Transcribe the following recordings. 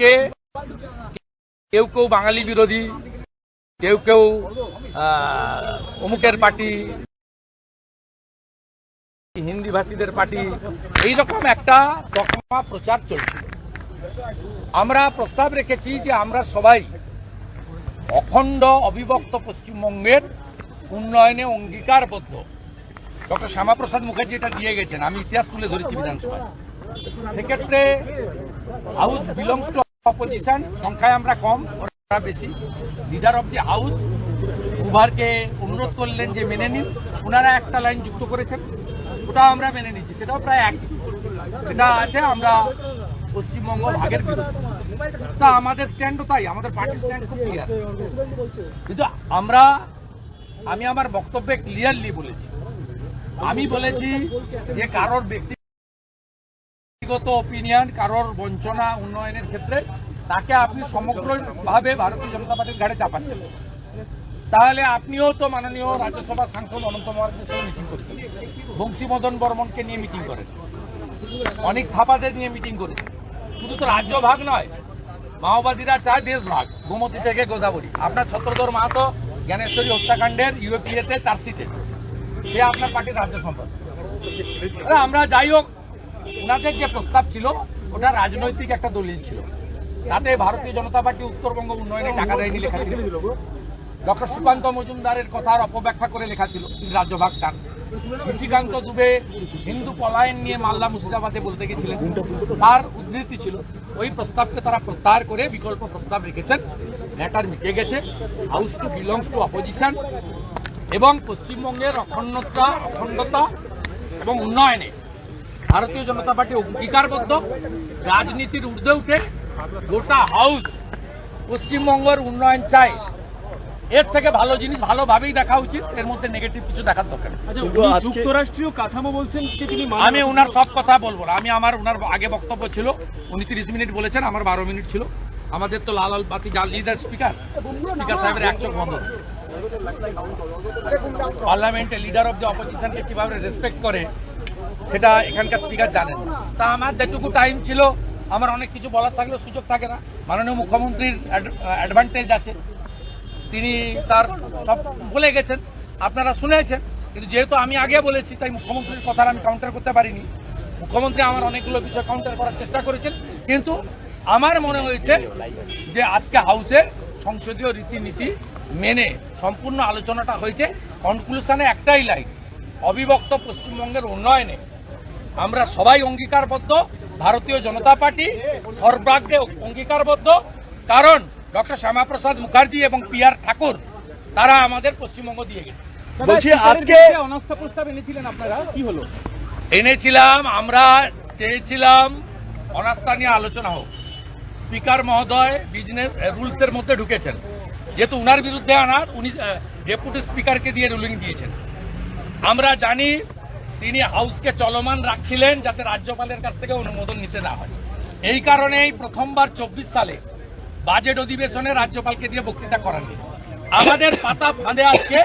কে কেউ কেউ বাঙালি বিরোধী, কেউ কেউ অমুকের পার্টি হিন্দি ভাষীদের পার্টি, এইরকম একটা তকমা প্রচার চলছিল আমরা প্রস্তাব রেখেছি যে আমরা সবাই অখণ্ড অবিভক্ত পশ্চিমবঙ্গের উন্নয়নে অঙ্গীকারবদ্ধ। ডক্টর শ্যামাপ্রসাদ মুখার্জি এটা দিয়ে গেছেন, আমি ইতিহাস তুলে ধরেছি বিধানসভায়। সেক্ষেত্রে হাউস বিলংস টু অপোজিশন সংখ্যায় আমরা কম, ওরা বেশি। লিডার অব দি হাউস উভারকে অনুরোধ করলেন যে মেনে নিন। ওনারা একটা লাইন যুক্ত করেছেন। ওটা আমরা মেনে নিচ্ছি সেটাও প্রায় একই সেটা আছে, আমরা পশ্চিমবঙ্গ ভাগের তা আমাদের স্ট্যান্ডও তাই, আমাদের পার্টি স্ট্যান্ড খুব ক্লিয়ার কিন্তু আমরা, আমি আমার বক্তব্যে ক্লিয়ারলি বলেছি। আমি বলেছি যে কারোর ব্যক্তিগত ওপিনিয়ন কারোর বঞ্চনা, উন্নয়নের ক্ষেত্রে, তাকে আপনি সমগ্রভাবে ভারতীয় জনতা পার্টির ঘাড়ে চাপাচ্ছেন। তাহলে আপনিও তো মাননীয় রাজ্যসভার সাংসদ অনন্ত মহারাজের সঙ্গে মিটিং করছেন। বংশীমদন বর্মনকে নিয়ে মিটিং করেন অনেক থাপাদের নিয়ে মিটিং করেছেন। শুধু তো রাজ্য ভাগ নয়, মাওবাদীরা চায় দেশ ভাগ, গোমতী থেকে গোদাবরী। আপনার ছত্রধর মাহাতো জ্ঞানেশ্বরী হত্যাকাণ্ডের ইউএপিএতে চার্জশিটে সে আপনার পার্টির রাজ্য সম্পাদক। আমরা যাই হোক ওনাদের যে প্রস্তাব ছিল, ওটা রাজনৈতিক একটা দলিল ছিল। তাতে ভারতীয় জনতা পার্টি উত্তরবঙ্গ উন্নয়নে টাকা দেয়নি লেখা ছিল। ডক্টর সুকান্ত মজুমদারের কথার অপব্যাখ্যা করে লেখা ছিল রাজ্যভাগ টান নিশিকান্ত দুবে হিন্দু পলায়ন নিয়ে মাল্লা মুর্শিদাবাদে বলতে গেছিলেন। তার উদ্ধৃতি ছিল, ওই প্রস্তাবকে তারা প্রত্যাহার করে বিকল্প প্রস্তাব রেখেছেন। ম্যাটার মিটে গেছে, house to belongs to opposition এবং পশ্চিমবঙ্গের অখণ্ডতা অখণ্ডতা এবং উন্নয়নে ভারতীয় জনতা পার্টি অঙ্গীকারবদ্ধ। রাজনীতির ঊর্ধ্বে উঠে গোটা হাউস পশ্চিমবঙ্গের উন্নয়ন চায়। এর থেকে ভালো জিনিস ভালোভাবেই দেখা উচিত। এর মধ্যে নেগেটিভ কিছু দেখার দরকার নেই। আচ্ছা যুক্তরাষ্ট্রীয় কাঠামো বলছেন যে তিনি মানব- আমি ওনার সব কথা বলব না। আমি আমার ওনার আগে বক্তব্য ছিল। উনি তিরিশ মিনিট বলেছেন আমার বারো মিনিট ছিল। আমাদের তো লাল বাতি জ্বালিয়ে দেয় স্পিকার স্পিকার সাহেবের এক চোখ বন্ধ। পার্লামেন্টে লিডার অফ দ্য অপোজিশনকে কীভাবে রেসপেক্ট করে সেটা এখানকার স্পিকার জানেন। তা আমার যেটুকু টাইম ছিল, আমার অনেক কিছু বলার থাকলেও সুযোগ থাকে না। মাননীয় মুখ্যমন্ত্রীর অ্যাডভান্টেজ আছে। তিনি তার সব বলে গেছেন, আপনারা শুনেছেন, কিন্তু যেহেতু আমি আগে বলেছি, তাই মুখ্যমন্ত্রীর কথা আমি কাউন্টার করতে পারিনি। মুখ্যমন্ত্রী আমার অনেকগুলো বিষয় কাউন্টার করার চেষ্টা করেছেন, কিন্তু আমার মনে হয়েছে যে আজকে হাউসে সংসদীয় রীতিনীতি মেনে সম্পূর্ণ আলোচনাটা হয়েছে। কনক্লুশনে একটাই লাইন অবিভক্ত পশ্চিমবঙ্গের উন্নয়নে আমরা সবাই অঙ্গীকারবদ্ধ ভারতীয় জনতা পার্টি সর্বাগ্রে অঙ্গীকারবদ্ধ। কারণ ডক্টর শ্যামাপ্রসাদ মুখার্জি এবং পি আর ঠাকুর তারা আমাদের পশ্চিমবঙ্গ দিয়ে গেছে। বলছি আজকে- অনাস্থা প্রস্তাব এনেছিলেন আপনারা কি হলো? এনেছিলাম আমরা চেয়েছিলাম অনাস্থা নিয়ে আলোচনা হোক। স্পিকার মহোদয় বিজনেস রুলসের মধ্যে ঢুকেছেন। যেহেতু উনার বিরুদ্ধে আনার উনি ডেপুটি স্পিকারকে দিয়ে রুলিং দিয়েছেন। আমরা জানি তিনি হাউসকে চলমান রাখছিলেন যাতে রাজ্যপালের কাছ থেকে অনুমোদন নিতে না হয়। এই কারণেই প্রথমবার চব্বিশ সালে বাজেট অধিবেশনে রাজ্যপালকে দিয়ে বক্তৃতা করাননি। আমাদের পাতা ফাঁদে আজকে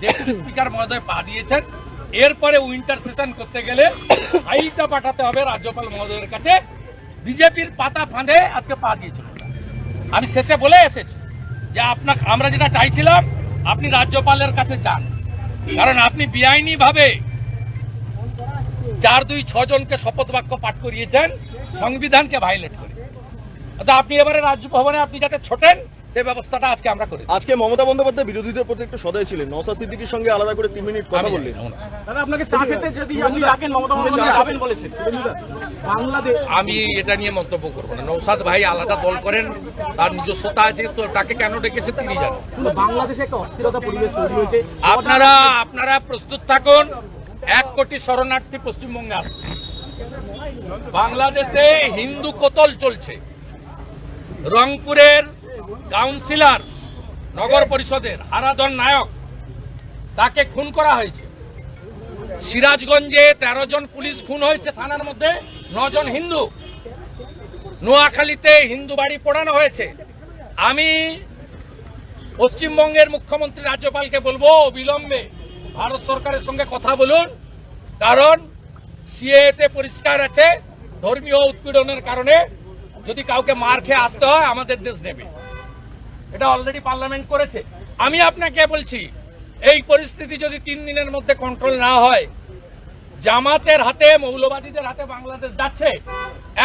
ডেপুটি স্পিকার মহোদয় পা দিয়েছেন। এরপরে উইন্টার সেশন করতে গেলে ফাইলটা পাঠাতে হবে রাজ্যপাল মহোদয়ের কাছে। বিজেপির পাতা ফাঁদে আজকে পা দিয়েছিল আমি শেষে বলে এসেছি যে আপনার আমরা যেটা চাইছিলাম, আপনি রাজ্যপালের কাছে যান। কারণ আপনি বেআইনি ভাবে চার দুই ছজনকে শপথ বাক্য পাঠ করিয়েছেন সংবিধানকে ভাইলেট করে। অর্থাৎ আপনি এবারে রাজভবনে আপনি যাতে ছোটেন সে ব্যবস্থাটা আজকে আমরা করি আজকে মমতা বন্দ্যোপাধ্যায় বিরোধীদের প্রতি একটু সদয় ছিলেন। নওসাদ সিদ্দিকির সঙ্গে আলাদা করে তিন মিনিট কথা বললেন। দাদা আপনাকে চা খেতে যদি আপনি ডাকেন মমতা বন্দ্যোপাধ্যায় যাবেন বলেছেন। বাংলাদেশ আমি এটা নিয়ে মন্তব্য করব না। নৌসাদ ভাই আলাদা দল করেন তার নিজস্বতা আছে তো তাকে কেন ডেকেছে তিনি জানেন। বাংলাদেশে একটা অস্থিরতা পরিবেশ তৈরি হয়েছে। আপনারা আপনারা প্রস্তুত থাকুন। এক কোটি শরণার্থী পশ্চিমবঙ্গে বাংলাদেশে হিন্দু কোতল চলছে। রংপুরের কাউন্সিলর, নগর পরিষদের আরাধন নায়ক, তাকে খুন করা হয়েছে। সিরাজগঞ্জে তেরো জন পুলিশ খুন হয়েছে থানার মধ্যে নজন হিন্দু। নোয়াখালীতে হিন্দু বাড়ি পোড়ানো হয়েছে। আমি পশ্চিমবঙ্গের মুখ্যমন্ত্রী রাজ্যপালকে বলব অবিলম্বে ভারত সরকারের সঙ্গে কথা বলুন। কারণ সিএতে পরিষ্কার আছে, ধর্মীয় উৎপীড়নের কারণে যদি কাউকে মার খেয়ে আসতে হয়, আমাদের দেশ নেবে। এটা অলরেডি পার্লামেন্ট করেছে। আমি আপনাকে বলছি, এই পরিস্থিতি যদি তিন দিনের মধ্যে কন্ট্রোল না হয়, জামাতের হাতে, মৌলবাদীদের হাতে বাংলাদেশ যাচ্ছে,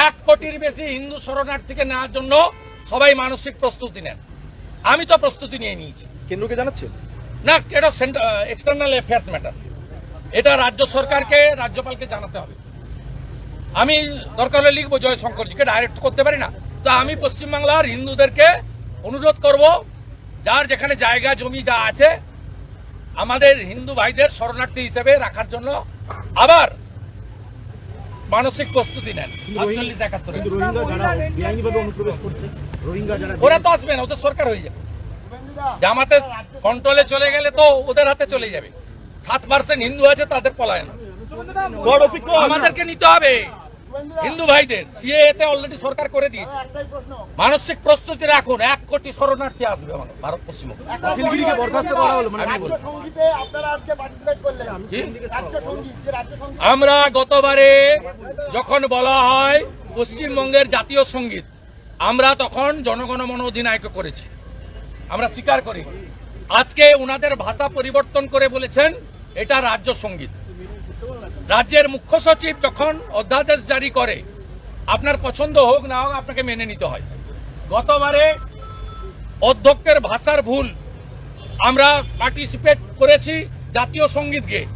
এক কোটির বেশি হিন্দু শরণার্থীকে নেওয়ার জন্য সবাই মানসিক প্রস্তুতি নেন। আমি তো প্রস্তুতি নিয়ে নিয়েছি। কেন্দ্রকে জানাচ্ছেন? না এটা এক্সটার্নাল অ্যাফেয়ার্স ম্যাটার এটা রাজ্য সরকারকে রাজ্যপালকে জানাতে হবে। আমি দরকার হলে লিখব জয়শঙ্করজিকে ডাইরেক্ট করতে পারি না। তো আমি পশ্চিমবাংলার হিন্দুদেরকে অনুরোধ করব যার যেখানে জায়গা জমি যা আছে আমাদের হিন্দু ভাইদের শরণার্থী হিসেবে রাখার জন্য আবার মানসিক প্রস্তুতি নেন। আটচল্লিশ একাত্তরে। ওরা তো আসবে না ওদের সরকার হয়ে যাবে। জামাতে কন্ট্রোলে চলে গেলে তো ওদের হাতে চলে যাবে। সাত পার্সেন্ট হিন্দু আছে তাদের পলায়ন আমাদেরকে নিতে হবে। হিন্দু ভাইদের সিএ তে অলরেডি সরকার করে দিয়েছে। মানসিক প্রস্তুতি রাখুন এক কোটি শরণার্থী আসবে আমাদের ভারত পশ্চিমবঙ্গ। অখিলগিরিকে বরখাস্ত করা হলো মানে আমরা গতবারে যখন বলা হয় পশ্চিমবঙ্গের জাতীয় সংগীত আমরা তখন জনগণমন অধিনায়ক করেছি। আমরা স্বীকার করি। আজকে ওনাদের ভাষা পরিবর্তন করে বলেছেন, এটা রাজ্য সংগীত। রাজ্যের মুখ্য সচিব যখন অধ্যাদেশ জারি করে, আপনার পছন্দ হোক না হোক আপনাকে মেনে নিতে হয়। গতবারে অধ্যক্ষের ভাষার ভুল আমরা পার্টিসিপেট করেছি জাতীয় সংগীত গেয়ে।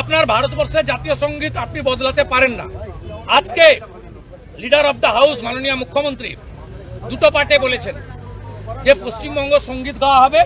আপনার ভারতবর্ষে জাতীয় সংগীত আপনি বদলাতে পারেন না। আজকে লিডার অব দ্য হাউস মাননীয় মুখ্যমন্ত্রী, দুটো পার্টে বলেছেন। যে পশ্চিমবঙ্গ সংগীত গাওয়া হবে